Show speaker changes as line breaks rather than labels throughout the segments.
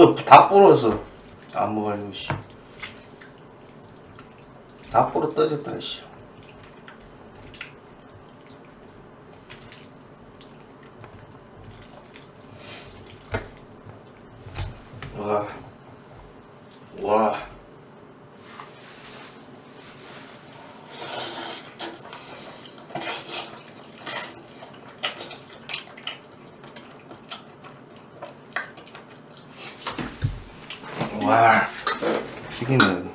이거 다 불어서 안 먹어가지고 씨. 다 불어 떠졌다 씨. 와. 와. 와. 튀기네.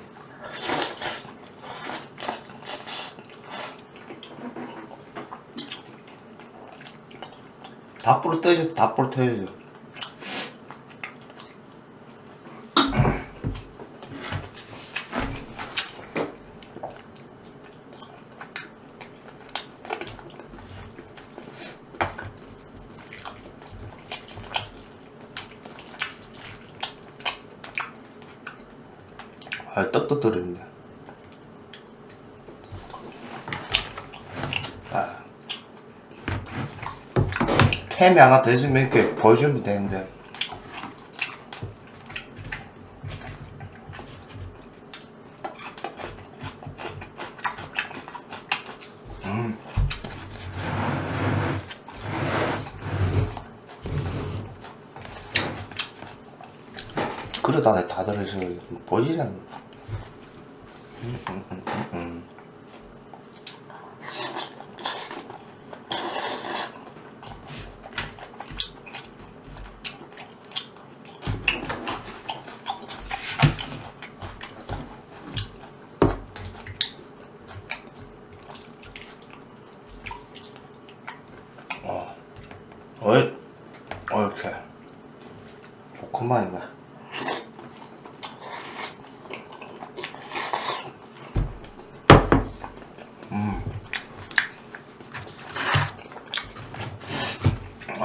다 불어 떠져, 다 불어 터져. 아, 떡도 들었네. 아. 캠이 하나 더 있으면 이렇게 보여주면 되는데. 음. 안에 다 들어있어. 보이지 않네. 어이, 어, 이렇게. 좋구만, 이거.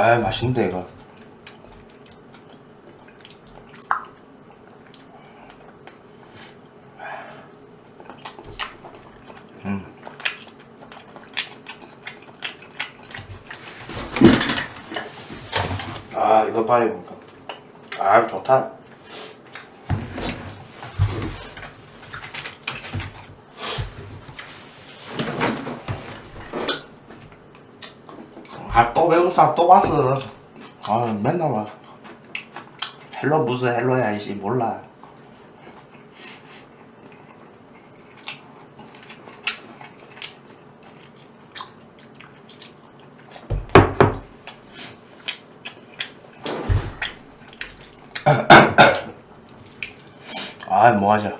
아 맛있는데 이거. 음. 아 이거 봐요 이거. 아 좋다 아 또 외국사 또 왔어. 아 맨날 와 헬로 무슨 헬로야 이씨 몰라. 아 뭐하자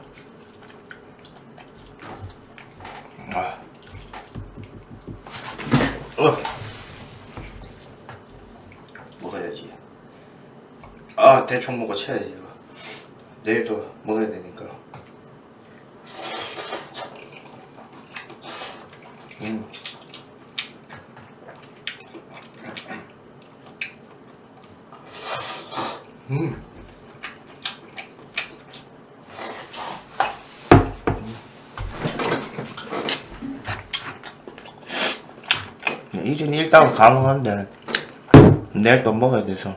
아. 어. 먹어야지. 아 대충 먹어 쳐야지 이거. 내일도 먹어야 되니까. 음. 음. 이진 일단 가능한데 내일 또 먹어야 돼서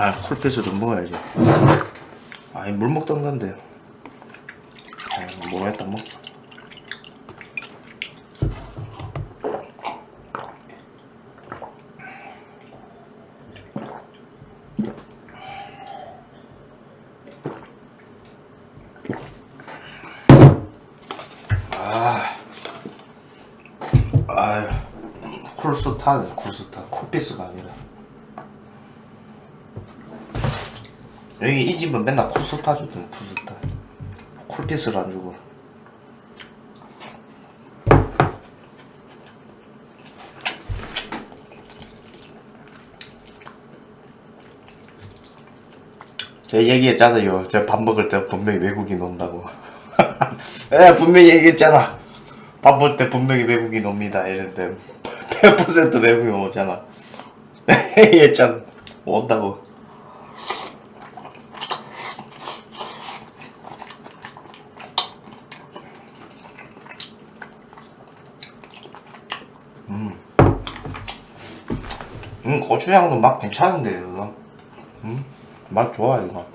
아 쿨피스도 먹어야지 아니 물 먹던 건데. 아, 뭐 했다 먹 아유 쿨스타네 쿨스타 쿨피스가 아니라 여기 이 집은 맨날 쿨스타 주던 쿨스타. 쿨피스를 안 주고. 제가 얘기했잖아요. 저밥 먹을 때 분명히 외국인 온다고. 예 분명히 얘기했잖아. 밥 먹을 때 분명히 외국인 옵니다. 이랬는데 100% 외국인 오잖아. 얘참 온다고 음 고추향도 맛 괜찮은데 이거. 음 맛 좋아 이거.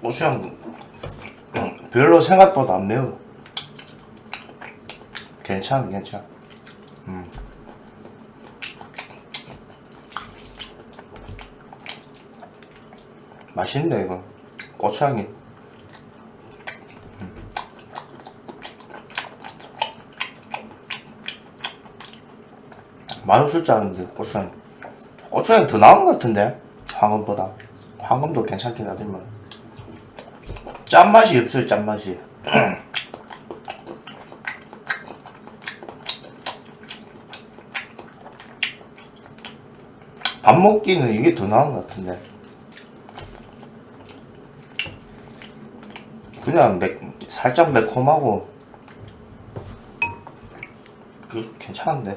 고추향도. 음, 별로 생각보다 안 매워. 괜찮아 괜찮아. 음. 맛있네 이거. 고추향이 맛없을 줄 알았는데 고추향 고추향이 더 나은 것 같은데? 황금보다. 황금도 괜찮긴 하지만. 짠맛이 없어요 짠맛이. 밥 먹기는 이게 더 나은 것 같은데. 그냥 매, 살짝 매콤하고. 그 괜찮은데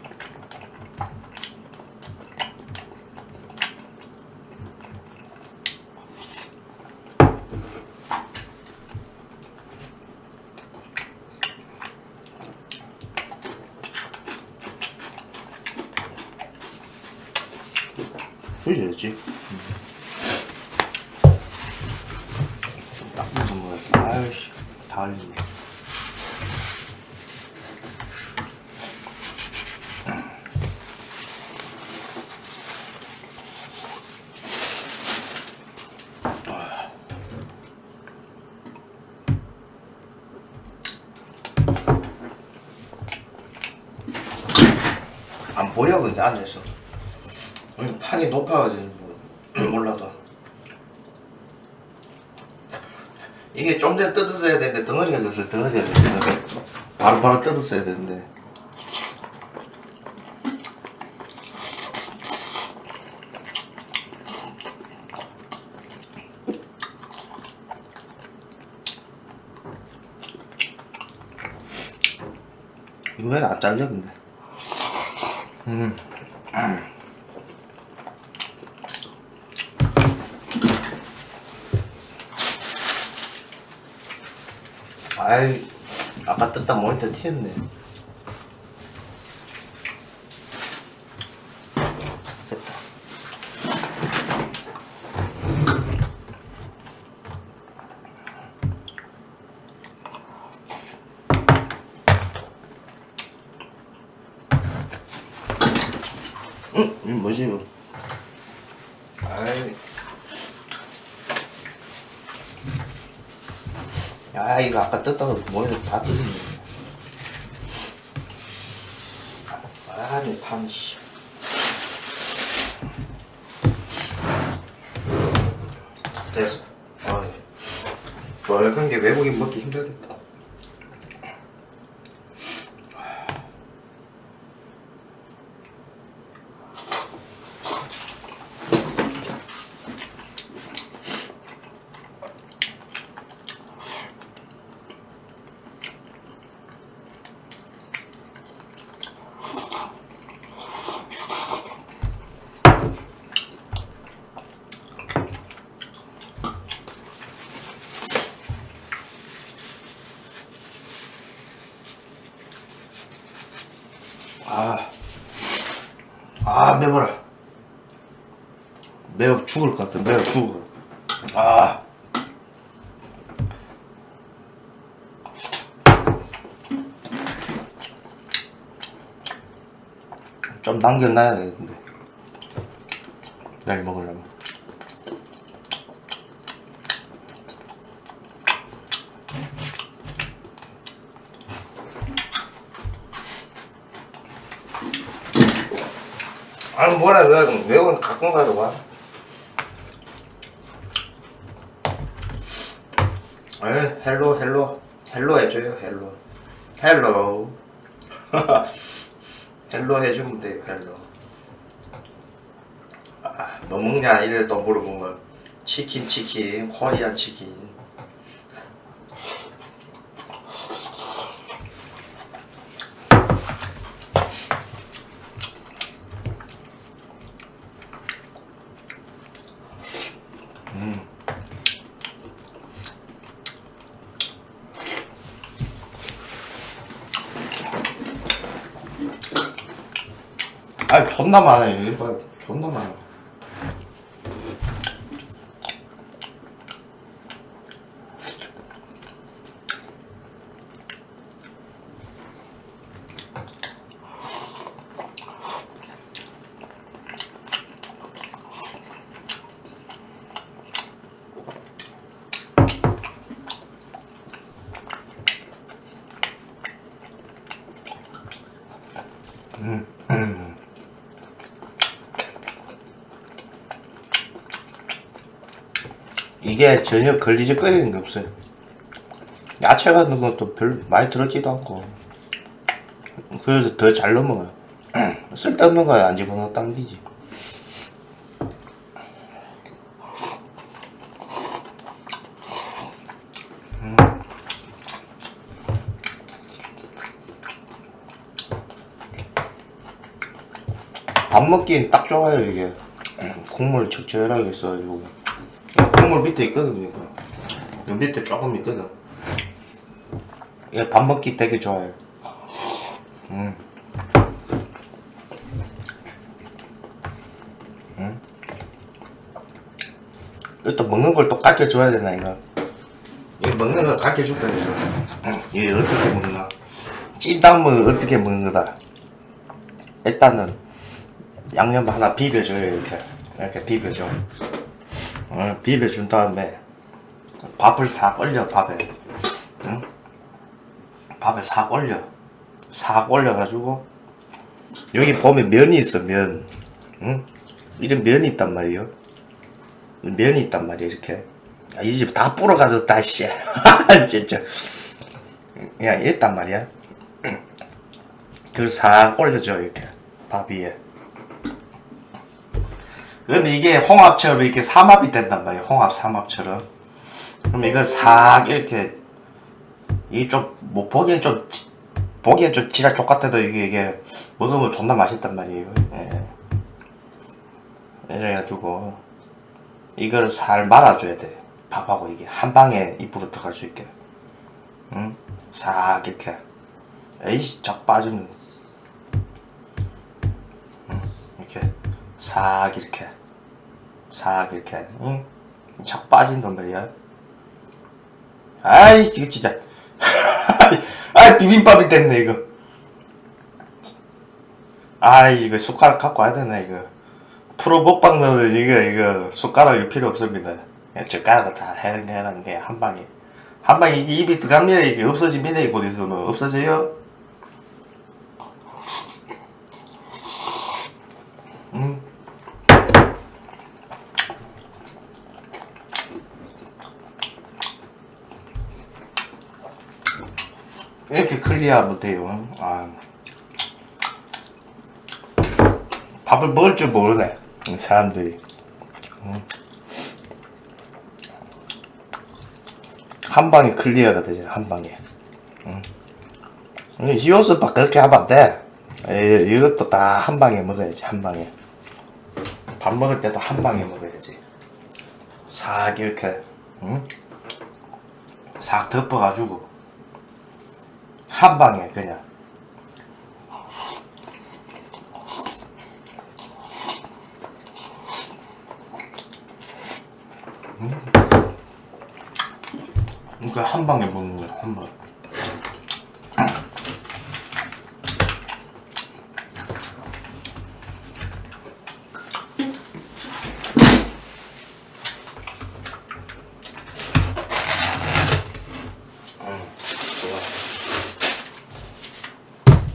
그래야지 딱 무슨 거야 아이씨 다 흘리네 근데 앉아있어 음, 판이 높아가지고 몰라도. 이게 좀 전에 뜯었어야 되는데 덩어리가 됐어 덩어리가 됐어. 바로바로 뜯었어야 되는데. 왜안 잘려 근데 아이 뜯다 모니터 튀었네. 됐다. 응? 이거 뭐지 이거? 아이. 야 이거 아까 뜯다가 모니터 다 뜯었네 판씨 됐어. 아이 빨간 게 외국인 먹기 힘들겠다 아, 아 매워라. 매워 죽을 것 같아. 매워 죽을. 아, 좀 남겨놔야 되는데 내일 먹으려면. 아니 뭐라 왜 매운 가끔 가져가. 에 헬로 헬로. 헬로 해줘요 헬로. 헬로. 헬로 해주면 돼요 헬로. 아, 뭐 먹냐? 이래 또 물어보면. 치킨 치킨. 코리안 치킨 아 존나 많아 이거. 존나 많아 이게 전혀 걸리적거리는 게 없어요. 야채 같은 것도 별 많이 들었지도 않고 그래서 더 잘 넘어가요. 쓸데없는 거야 안 집어넣어 당기지. 음. 밥 먹기엔 딱 좋아요 이게 국물 적절하게 써가지고 국물 밑에 있거든 이거. 이 밑에 조금 있거든. 이게 밥 먹기 되게 좋아요. 음. 음. 이거 또 먹는 걸또 가르쳐 줘야 되나 이거? 이거 먹는 거 가르쳐 줄 거야 이거? 응. 이게 어떻게 먹나? 찐닭은 어떻게 먹는 거다? 일단은 양념 하나 비벼줘요 이렇게. 이렇게 비벼줘 어, 비벼준 다음에 밥을 싹 올려 밥에. 응? 밥에 싹 올려. 싹 올려가지고 여기 보면 면이 있어 면. 응? 이런 면이 있단 말이에요. 면이 있단 말이야 이렇게. 아, 이집 다 불어가서 다시 진짜. 야 있단 말이야. 그걸 싹 올려줘 이렇게. 밥 위에 근데 이게 홍합처럼 이렇게 삼합이 된단 말이에요. 홍합 삼합처럼. 그럼 이걸 싹 이렇게 이좀뭐 보기엔 좀 지- 보기엔 좀 지랄 족 같아도 이게 이게 먹으면 존나 맛있단 말이에요. 예. 이래가지고 이걸 살 말아줘야 돼. 밥하고 이게 한 방에 입으로 들어갈 수 있게. 응? 싹 이렇게. 에이씨 쫙 빠지는. 응? 이렇게 싹 이렇게. 싹 이렇게. 응? 자꾸 빠진단 말이야. 아이 이거 진짜. 아 비빔밥이 됐네 이거. 아 이거 숟가락 갖고 와야 되나 이거. 프로 먹방 넣는 이거 이거. 숟가락이 필요 없습니다. 그냥 젓가락을 다 해는 게 게한 방에. 한 방에 입이 들어가면 이게 없어집니다 이곳 있으면 없어져요? 음. 이렇게 클리어하면 돼요. 아. 밥을 먹을 줄 모르네. 이 사람들이. 음. 한 방에 클리어가 되죠. 한 방에. 음. 이웃은 그렇게 하면 안 돼. 에이, 이것도 다 한 방에 먹어야지. 한 방에. 밥 먹을 때도 한 방에 먹어야지. 싹 이렇게. 응? 싹 덮어가지고. 한 방에 그냥 음. 그러니까 한 방에 먹는 거야 한 방.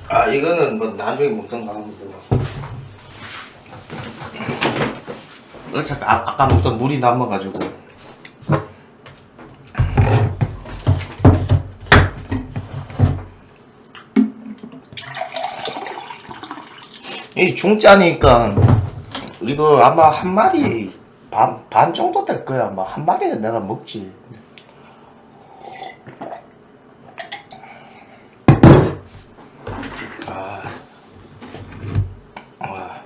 아 이거는 뭐 나중에 먹던가 되나 어차피 아, 아까 먹던 물이 남아가지고. 이 중짜니까 이거 아마 한 마리 반, 반 정도 될 거야. 아마 한 마리는 내가 먹지 와.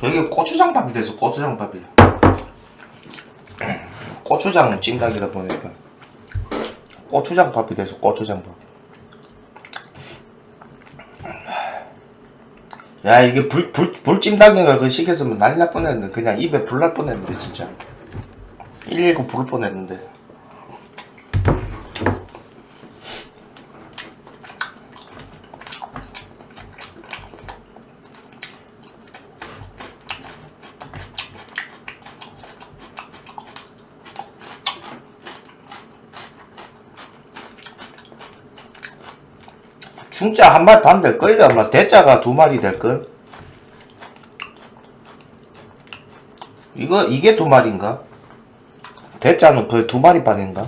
저게 고추장밥이 돼서 고추장밥이. 고추장 찜닭이다 보니까 고추장밥이 돼서 고추장밥. 야 이게 불, 불, 불찜닭인가 그 시켰으면 난리 날 뻔했는데 그냥 입에 불 날 뻔했는데 진짜 119 부를 뻔했는데 중짜 한 마리 반 될걸? 아마 대짜가 두 마리 될걸? 이거 이게 두 마리인가? 대짜는 거의 두 마리 반인가?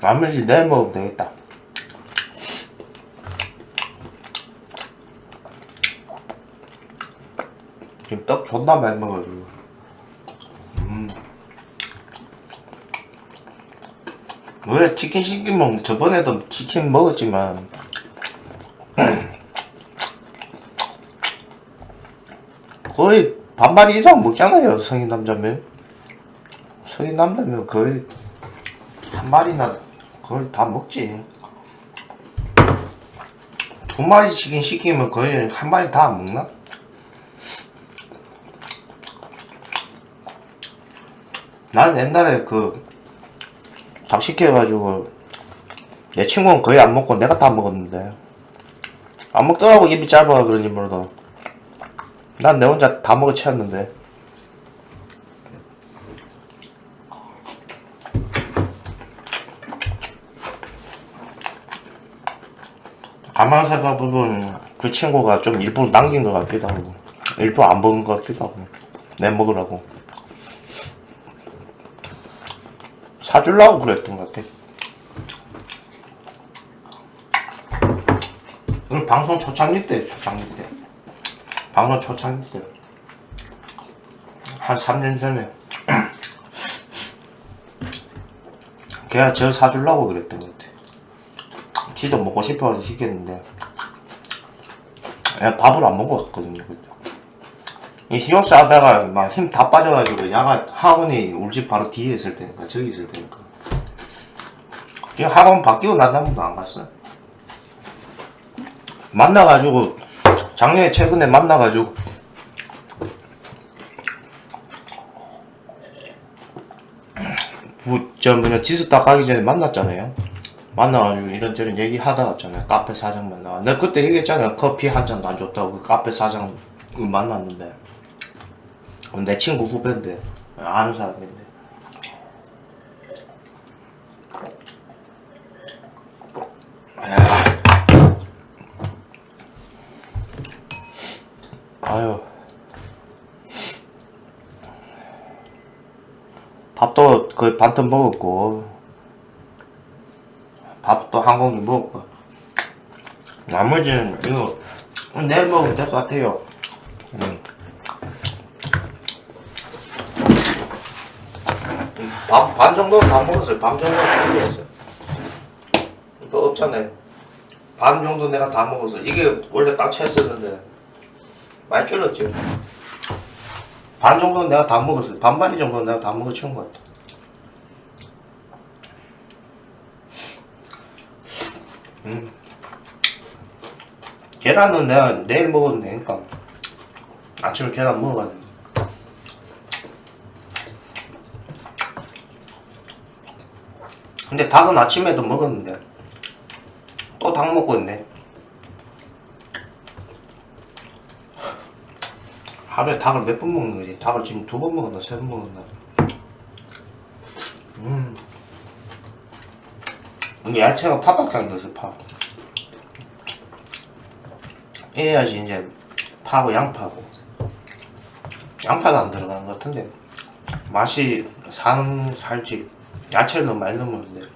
라면시 내일 먹으면 되겠다. 지금 떡 존나 많이 먹어가지고. 음. 왜 치킨 시키면 저번에도 치킨 먹었지만 거의 반마리 이상 먹잖아요 성인 남자면 성인 남자면 거의 한 마리나 거의 다 먹지 두 마리 치킨 시키면 거의 한 마리 다 안 먹나? 난 옛날에 그밥 시켜가지고 내 친구는 거의 안 먹고 내가 다 먹었는데. 안 먹더라고 입이 짧아 그런지 모르도. 난 내 혼자 다 먹어 치웠는데. 가만 생각해보면 그 친구가 좀 일부러 남긴 것 같기도 하고 일부러 안 먹은 것 같기도 하고 내 먹으라고 사주려고 그랬던 것 같아. 오늘 방송 초창기 때, 초창기 때. 방송 초창기 때. 한 3년 전에. 걔가 저 사주려고 그랬던 것 같아. 지도 먹고 싶어서 시켰는데. 얘 밥을 안 먹었거든요, 그때. 이 히오스 하다가 막 힘 다 빠져가지고 야가 학원이 우리 집 바로 뒤에 있을 테니까 저기 있을 테니까. 지금 학원 바뀌고 난 다음부터 안 갔어. 만나가지고 작년에 최근에 만나가지고. 부, 저 뭐냐 지수 딱 가기 전에 만났잖아요. 만나가지고 이런저런 얘기 하다 갔잖아요. 카페 사장 만나 내가 그때 얘기했잖아. 커피 한 잔도 안 줬다고 그 카페 사장 만났는데 내 친구 후배인데 아는 사람인데. 아유 밥도 거의 반틈 먹었고. 밥도 한 공기 먹었고. 나머지는 이거 내일 먹으면 될 것 같아요 반, 반 정도는 다 먹었어요. 반 정도는 준비했어요. 또 없잖아요. 반 정도 내가 다 먹었어. 이게 원래 딱 채웠었는데 많이 줄었죠. 반 정도는 내가 다 먹었어요. 반반이 정도는 내가 다 먹어 치운 것 같아. 음. 계란은 내가 내일 먹어도 되니까 아침에 계란 먹어가지고 근데 닭은 아침에도 먹었는데 또 닭 먹고 있네. 하루에 닭을 몇 번 먹는 거지? 닭을 지금 두 번 먹었나 세 번 먹었나? 음. 이게 야채가 파박장 넣었어 파. 이래야지 이제 파하고 양파하고. 양파도 안 들어가는 것 같은데 맛이 산 살지 야채를 너무 많이 넣었는데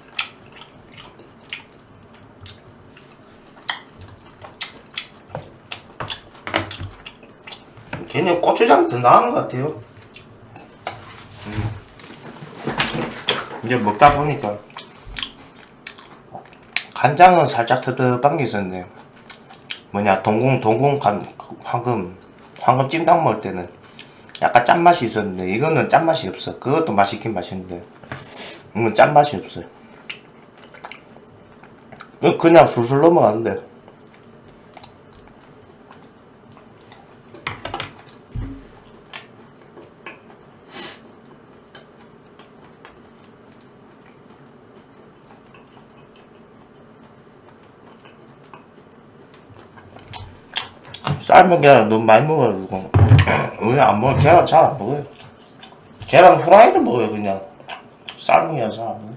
걔는 고추장 더 나은 것 같아요 음. 이제 먹다 보니까 간장은 살짝 터득한 게 있었네. 뭐냐 동공 동공 간 황금 황금 찜닭 먹을 때는 약간 짠맛이 있었는데 이거는 짠맛이 없어. 그것도 맛있긴 맛있는데 이건 짠맛이 없어요. 그냥 술술 넘어가는데 삶은 계란 너무 많이 먹어가지고 왜 안 먹어? 계란 잘 안 먹어요. 계란 후라이를 먹어요 그냥 먹어.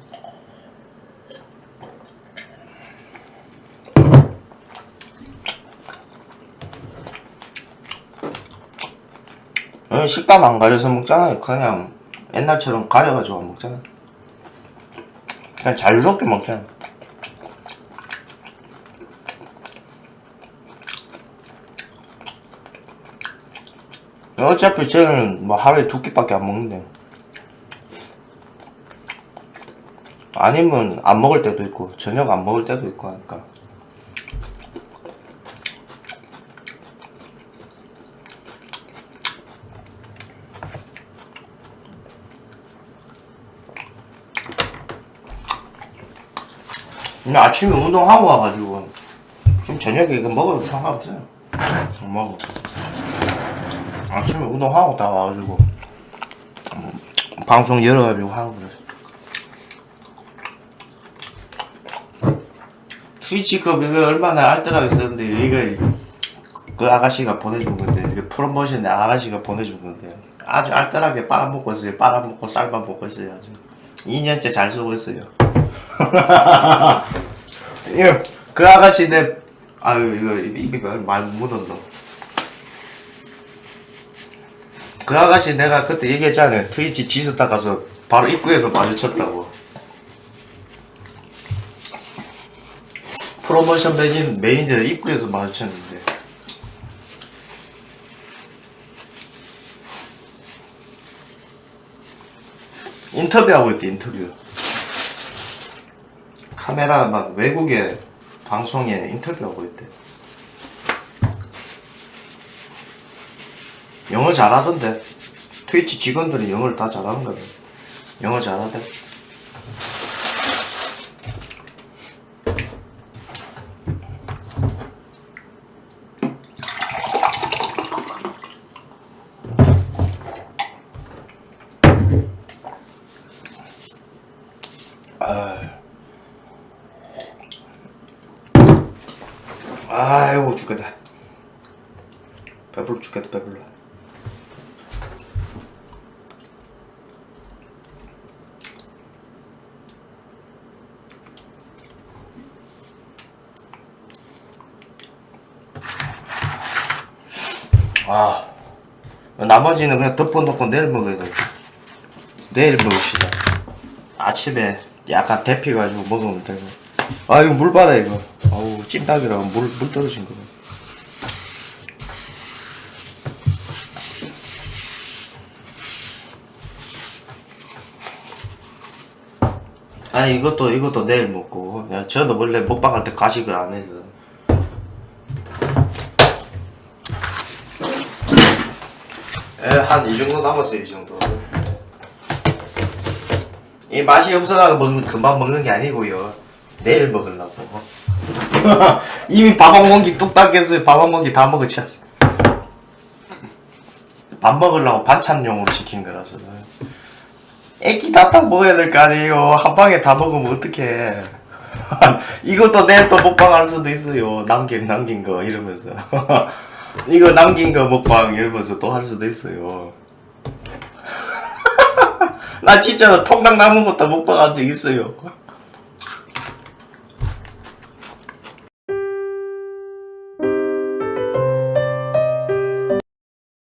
어, 식감 안 가려서 먹잖아요. 그냥 옛날처럼 가려가지고 안 먹잖아. 그냥 자유롭게 먹잖아. 어차피 저는 뭐 하루에 두 끼밖에 안 먹는데. 아니면 안 먹을 때도 있고 저녁 안 먹을 때도 있고 하니까. 근데 아침에 운동하고 와가지고 지금 저녁에 이거 먹어도 상관없어요. 안 먹어. 아침에 운동하고 다 와가지고 음, 방송 열어가지고 하고 그랬어. 스위치컵 이거 얼마나 알뜰하게 썼는데 여기가 그 아가씨가 보내준 건데 프로모션에 아가씨가 보내준 건데 아주 알뜰하게 빨아먹고 있어요. 빨아먹고 삶아먹고 있어요. 아주 2년째 잘 쓰고 있어요. 이거 그 아가씨 내 아유 이거 입이 많이 묻었노. 그 아가씨 내가 그때 얘기했잖아요. 트위치 지스타 가서 바로 입구에서 마주쳤다고. 프로모션 매진 매니저 입구에서 마주쳤는데. 인터뷰하고 있대 인터뷰. 카메라 막 외국의 방송에 인터뷰하고 있대. 영어 잘하던데. 트위치 직원들이 영어를 다 잘하는 거네. 영어 잘하대. 아이고 죽겠다. 배불러 죽겠다 배불러. 아 나머지는 그냥 덮어놓고 내일 먹어야 돼. 내일 먹읍시다. 아침에 약간 데피가지고 먹으면 되고. 아 이거 물 봐라 이거. 아우 찜닭이라고 물, 물 떨어진 거. 아니 이것도 이것도 내일 먹고. 야, 저도 원래 먹방할 때 가식을 안 해서. 한 이 정도 남았어요 이 정도. 이 맛이 없어가 먹는 금방 먹는 게 아니고요. 내일 먹으려고. 이미 밥 한 공기 뚝딱 했어요. 밥 한 공기 다 먹어치웠어. 밥 먹으려고 반찬용으로 시킨 거라서. 애기 다딱 먹어야 될 거 아니에요. 한 방에 다 먹으면 어떡해. 이것도 내일 또 먹방 할 수도 있어요. 남긴, 남긴 거 이러면서. 이거 남긴 거 먹방 이러면서 또 할 수도 있어요. 나 진짜 통닭 남은 것도 먹방 한 적 있어요.